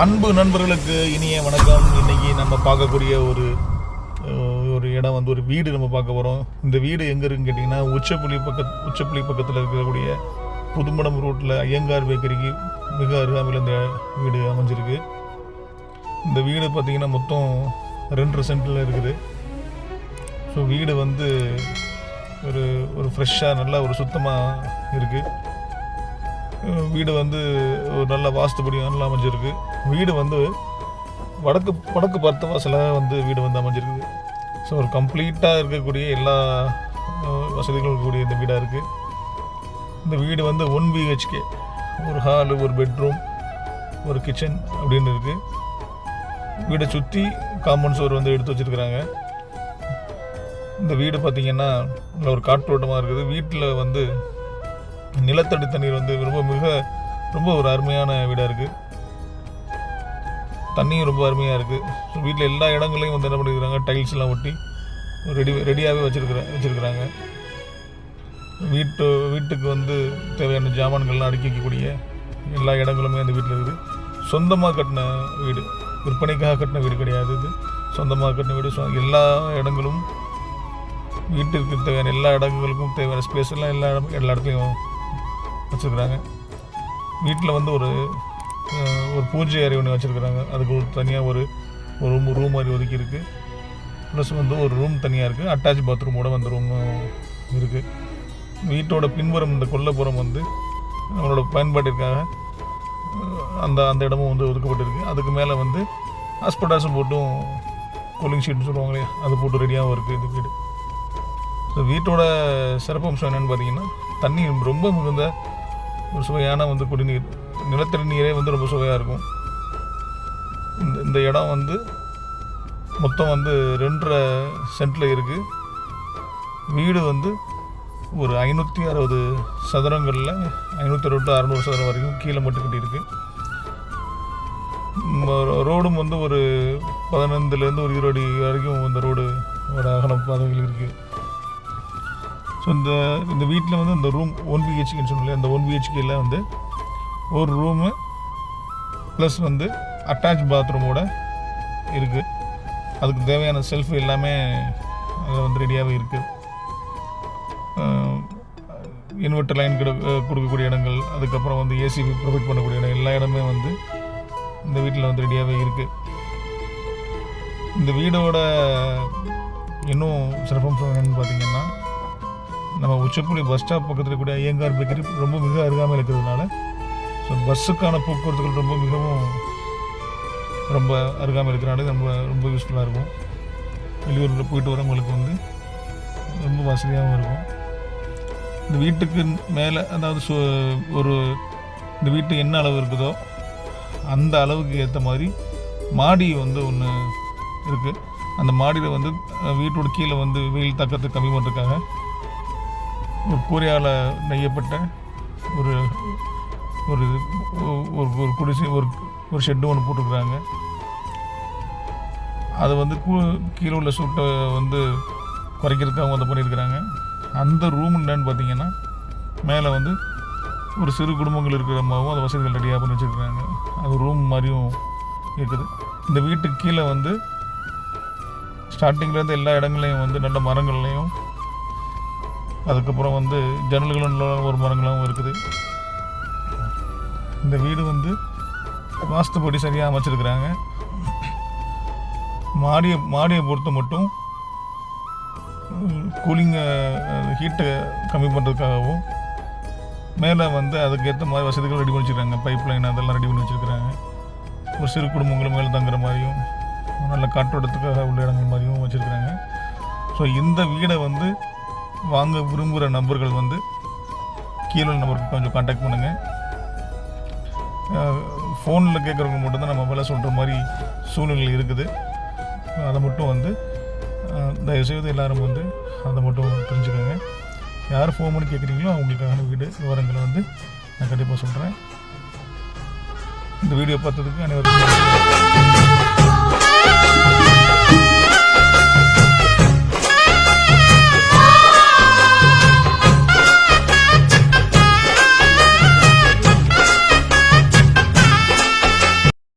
அன்பு நண்பர்களுக்கு இனிய வணக்கம். இன்னைக்கு நம்ம பார்க்கக்கூடிய ஒரு ஒரு இடம் வந்து ஒரு வீடு நம்ம பார்க்க போகிறோம் இந்த வீடு எங்கே இருக்குன்னு கேட்டிங்கன்னா உச்சப்புலி பக்கத்து உச்சப்புலி பக்கத்தில் இருக்கக்கூடிய புதுமடம் ரோட்டில் ஐயங்கார் பேக்கரிக்கு மிக அருகாமையில் இந்த வீடு அமைஞ்சிருக்கு. இந்த வீடு பார்த்திங்கன்னா மொத்தம் ரெண்டு சென்டில் இருக்குது. ஸோ வீடு வந்து ஒரு ஒரு ஃப்ரெஷ்ஷாக நல்லா ஒரு சுத்தமாக இருக்குது வீடு வந்து ஒரு நல்ல வாஸ்துபடி நல்லா அமைஞ்சிருக்கு. வீடு வந்து வடக்கு வடக்கு பார்த்த வாசலாக வந்து வீடு வந்து அமைஞ்சிருக்குது. ஸோ ஒரு கம்ப்ளீட்டாக இருக்கக்கூடிய எல்லா வசதிகளும் இருக்கக்கூடிய இந்த வீடாக இருக்குது இந்த வீடு வந்து ஒன் பிஹெச்கே ஒரு ஹாலு ஒரு பெட்ரூம் ஒரு கிச்சன் அப்படின்னு இருக்குது வீடை சுற்றி காம்பவுண்ட் சுவர் வந்து எடுத்து வச்சுருக்குறாங்க. இந்த வீடு பார்த்திங்கன்னா நல்ல ஒரு காற்றோட்டமாக இருக்குது. வீட்டில் வந்து நிலத்தடி தண்ணீர் வந்து ரொம்ப மிக ரொம்ப ஒரு அருமையான வீடாக இருக்குது தண்ணியும் ரொம்ப அருமையாக இருக்குது ஸோ வீட்டில் எல்லா இடங்களையும் வந்து என்ன பண்ணியிருக்கிறாங்க டைல்ஸ்லாம் ஒட்டி ரெடி ரெடியாகவே வச்சுருக்குற வச்சுருக்குறாங்க. வீட்டு வீட்டுக்கு வந்து தேவையான ஜாமான்கள்லாம் அடுக்கி வைக்கக்கூடிய எல்லா இடங்களுமே அந்த வீட்டில் இருக்குது. சொந்தமாக கட்டின வீடு. விற்பனைக்காக கட்டின வீடு கிடையாது இது. சொந்தமாக கட்டின வீடு. சொ- எல்லா இடங்களும் வீட்டிற்கு தேவையான எல்லா இடங்களுக்கும் தேவையான ஸ்பேஸ் எல்லாம் எல்லா எல்லா இடத்துலையும் வச்சுருக்குறாங்க. வீட்டில் வந்து ஒரு ஒரு பூஜை அறை ஒன்று வச்சுருக்குறாங்க. அதுக்கு ஒரு தனியாக ஒரு ஒரு ரூம் ரூம் மாதிரி ஒதுக்கி இருக்குது ப்ளஸ் வந்து ஒரு ரூம் தனியாக இருக்குது அட்டாச் பாத்ரூமோட வந்து ரூமும் இருக்குது வீட்டோட பின்புறம் இந்த கொல்லப்புறம் வந்து நம்மளோட பயன்பாட்டிற்காக அந்த அந்த இடமும் வந்து ஒதுக்கப்பட்டிருக்கு. அதுக்கு மேலே வந்து ஹாஸ்பிட்டாஸும் போட்டும் கூலிங் ஷீட்னு சொல்லுவாங்க இல்லையா அது போட்டு ரெடியாகவும் இருக்குது இந்த வீடு. ஸோ வீட்டோட சிறப்பம்சம் என்னென்னு பார்த்தீங்கன்னா தண்ணி ரொம்ப மிகுந்த ஒரு சுவையான வந்து குடிநீர் நிலத்தடி நீரே வந்து ரொம்ப சுவையாக இருக்கும். இந்த இந்த இடம் வந்து மொத்தம் வந்து ரெண்டரை சென்ட்டில் இருக்குது வீடு வந்து ஒரு ஐநூற்றி அறுபது சதுரங்களில் ஐநூற்றி அறுபது அறநூறு சதுரம் வரைக்கும் கீழே மட்டும் கட்டியிருக்கு. ரோடும் வந்து ஒரு பதினைந்துலேருந்து ஒரு இருபது அடி வரைக்கும் இந்த ரோடு ஒரு அகலம் பாதைகள் இருக்குது ஸோ இந்த இந்த வீட்டில் வந்து இந்த ரூம் ஒன் பிஹெச்கேன்னு சொன்னல அந்த ஒன் பிஹெச்கேல வந்து ஒரு ரூமு ப்ளஸ் வந்து அட்டாச் பாத்ரூமோட இருக்குது அதுக்கு தேவையான செல்ஃப் எல்லாமே அதில் வந்து ரெடியாகவே இருக்குது இன்வெர்டர் லைன் கிட கொடுக்கக்கூடிய இடங்கள் அதுக்கப்புறம் வந்து ஏசி ப்ரொவைட் பண்ணக்கூடிய இடம் எல்லா இடமே வந்து இந்த வீட்டில் வந்து ரெடியாகவே இருக்குது இந்த வீடோட இன்னும் சிறப்பம்சம் என்னென்னு பார்த்தீங்கன்னா நம்ம உச்சப்புலி பஸ் ஸ்டாப் பக்கத்தில் கூட ஐயங்கார் பேக்கரி ரொம்ப மிக அருகாமல் இருக்கிறதுனால ஸோ பஸ்ஸுக்கான போக்குவரத்துகள் ரொம்ப மிகவும் ரொம்ப அருகாமல் இருக்கிறனால நம்ம ரொம்ப யூஸ்ஃபுல்லாக இருக்கும். வெளியூரில் போயிட்டு வரவங்களுக்கு வந்து ரொம்ப வசதியாகவும் இருக்கும். இந்த வீட்டுக்கு மேலே அதாவது சு ஒரு இந்த வீட்டு என்ன அளவு இருக்குதோ அந்த அளவுக்கு ஏற்ற மாதிரி மாடி வந்து ஒன்று இருக்குது அந்த மாடியில் வந்து வீட்டோட கீழே வந்து வெயில் தாக்கத்தை கம்மி பண்ணுறதுக்காக கூரையால் நெய்யப்பட்ட ஒரு ஒரு ஒரு ஒரு குடிசை ஒரு ஒரு ஷெட்டு ஒன்று போட்டுருக்குறாங்க. அது வந்து கூ- கீழே உள்ள சூட்டை வந்து குறைக்கிறதுக்காக வந்து பண்ணியிருக்கிறாங்க. அந்த ரூம் என்னன்னு பார்த்தீங்கன்னா மேலே வந்து ஒரு சிறு குடும்பங்கள் இருக்கிற மாதிரியும் அந்த வசதிகள் ரெடியாக பண்ணி வச்சுருக்காங்க அது ரூம் மாதிரியும் இருக்குது. இந்த வீட்டுக்கு கீழே வந்து ஸ்டார்டிங்லேருந்து எல்லா இடங்களையும் வந்து நல்ல மரங்கள்லையும் அதுக்கப்புறம் வந்து ஜன்னல்களும் நல்ல ஒரு மரங்களும் இருக்குது. இந்த வீடு வந்து வாஸ்துப்படி சரியாக அமைச்சிருக்கிறாங்க. மாடியை மாடியை பொறுத்த மட்டும் கூலிங்கை ஹீட்டை கம்மி பண்ணுறதுக்காகவும் மேலே வந்து அதுக்கேற்ற மாதிரி வசதிகள் ரெடி பண்ணி வச்சுருக்காங்க பைப் லைன் அதெல்லாம் ரெடி பண்ணி வச்சுருக்கிறாங்க. ஒரு சிறு குடும்பங்கள் மேலே தங்குற மாதிரியும் நல்ல காற்றோட்டத்துக்காக உள்ள இடங்கள் மாதிரியும் வச்சுருக்குறாங்க. ஸோ இந்த வீடை வந்து வாங்க விரும்புகிற நபர்கள் வந்து கீழே நம்பருக்கு கொஞ்சம் காண்டாக்ட் பண்ணுங்கள் ஃபோனில் கேட்குறவங்க மட்டும்தான் நம்ம மேலே சொல்கிற மாதிரி சூழ்நிலை இருக்குது. அதை மட்டும் வந்து தயவுசெய்து எல்லாரும் வந்து அதை மட்டும் தெரிஞ்சுக்கோங்க. யார் ஃபோன் பண்ணி கேட்குறீங்களோ அவங்களுக்கான வீடு விவரங்களை வந்து நான் கண்டிப்பாக சொல்கிறேன் இந்த வீடியோ பார்த்ததுக்கு அனைவருக்கும்